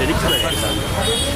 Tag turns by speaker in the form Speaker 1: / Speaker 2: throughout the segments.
Speaker 1: でできたじゃないです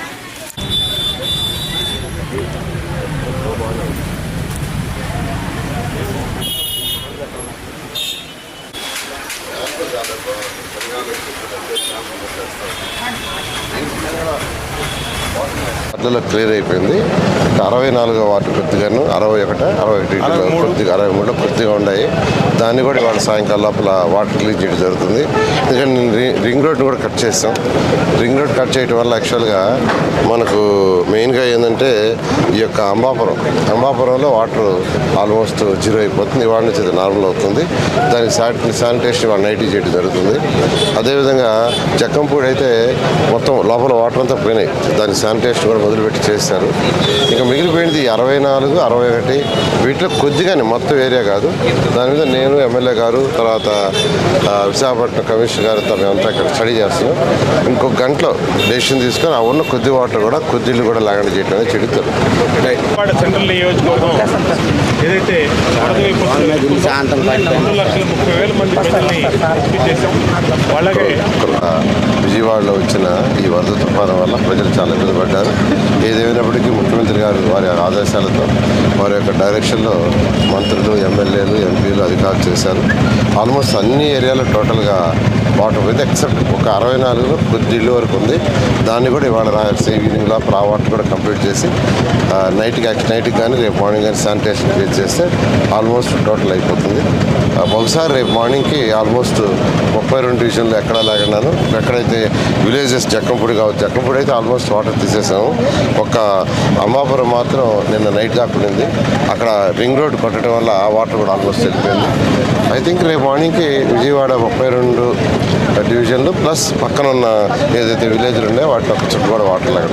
Speaker 1: Thank you.
Speaker 2: వార్డులో clear అయిపోయింది. అరవై నాలుగో వార్డు కొద్దిగాను అరవై ఒకట అరవై ఒకటి కొద్దిగా అరవై మూడు. కొద్దిగా ఉన్నాయి. దాన్ని కూడా ఇవాళ సాయంకాలం లోపల వాటర్ రిలీజ్ చేయడం జరుగుతుంది. ఎందుకంటే రింగ్ రోడ్ కూడా కట్ చేస్తాం. రింగ్ రోడ్ కట్ చేయడం వల్ల యాక్చువల్గా మనకు మెయిన్గా ఏంటంటే ఈ యొక్క అంబాపురం. అంబాపురంలో వాటర్ ఆల్మోస్ట్ జీరో అయిపోతుంది. ఇవాళ నుంచి నార్మల్ అవుతుంది. దానికి శాని శానిటేషన్ ఇవాళ నైట్ చేయడం జరుగుతుంది. అదేవిధంగా చెక్కంపూడి అయితే మొత్తం లోపల వాటర్ అంతా పోయినాయి. దాని శానిటేషన్ కూడా మొదలుపెట్టి చేస్తారు ఇంకా అరవై నాలుగు అరవై ఒకటి వీటిలో కొద్దిగానే మొత్తం ఏరియా కాదు. దాని మీద నేను ఎమ్మెల్యే గారు తర్వాత విశాఖపట్నం కమిషనర్ గారు మేమంతా ఇక్కడ స్టడీ చేస్తున్నాం. ఇంకొక గంటలో డెసిషన్ తీసుకొని ఆ ఉన్న కొద్ది వాటర్ కూడా కొద్ది ఇల్లు కూడా లాగండి చేయడం అనేది చెడుతారు.
Speaker 3: సెంట్రల్ నియోజకవర్గం ఏదైతే రెండు లక్షల ముప్పై వేల మంది
Speaker 2: విజయవాడలో వచ్చిన ఈ వరద తుఫాను వల్ల ప్రజలు చాలా ఇబ్బంది పడ్డారు. ఏదేమైనప్పటికీ ముఖ్యమంత్రి గారు వారి ఆదేశాలతో వారి యొక్క డైరెక్షన్లో మంత్రులు ఎమ్మెల్యేలు చేశారు. ఆల్మోస్ట్ అన్ని ఏరియాలో టోటల్గా వాటర్ పోయింది ఎక్సెప్ట్ ఒక అరవై నాలుగులో కొద్ది వరకు ఉంది. దాన్ని కూడా ఇవాళ రాసి ఈవినింగ్ ఆ వాటర్ కూడా కంప్లీట్ చేసి నైట్కి నైట్కి కానీ రేపు మార్నింగ్ కానీ శానిటేషన్ క్రియేట్ చేస్తే ఆల్మోస్ట్ టోటల్ అయిపోతుంది. బహుశా రేపు మార్నింగ్కి ఆల్మోస్ట్ ముప్పై రెండు డివిజన్లు ఎక్కడ లేకున్నాను ఎక్కడైతే విలేజెస్ జక్కంపూడి కావచ్చు జక్కంపూడి అయితే ఆల్మోస్ట్ వాటర్ తీసేసాము. ఒక అమ్మాపురం మాత్రం నిన్న నైట్ దాకా ఉండింది. అక్కడ రింగ్ రోడ్ కొట్టడం వల్ల ఆ వాటర్ కూడా ఆల్మోస్ట్ వెళ్ళిపోయింది. ఐ థింక్ రేపు మార్నింగ్కి విజయవాడ ముప్పై రెండు డివిజన్లు ప్లస్ పక్కన ఉన్న ఏదైతే విలేజ్లు ఉన్నాయో వాటిలో ఒక చుట్టూ వాటర్ లాగా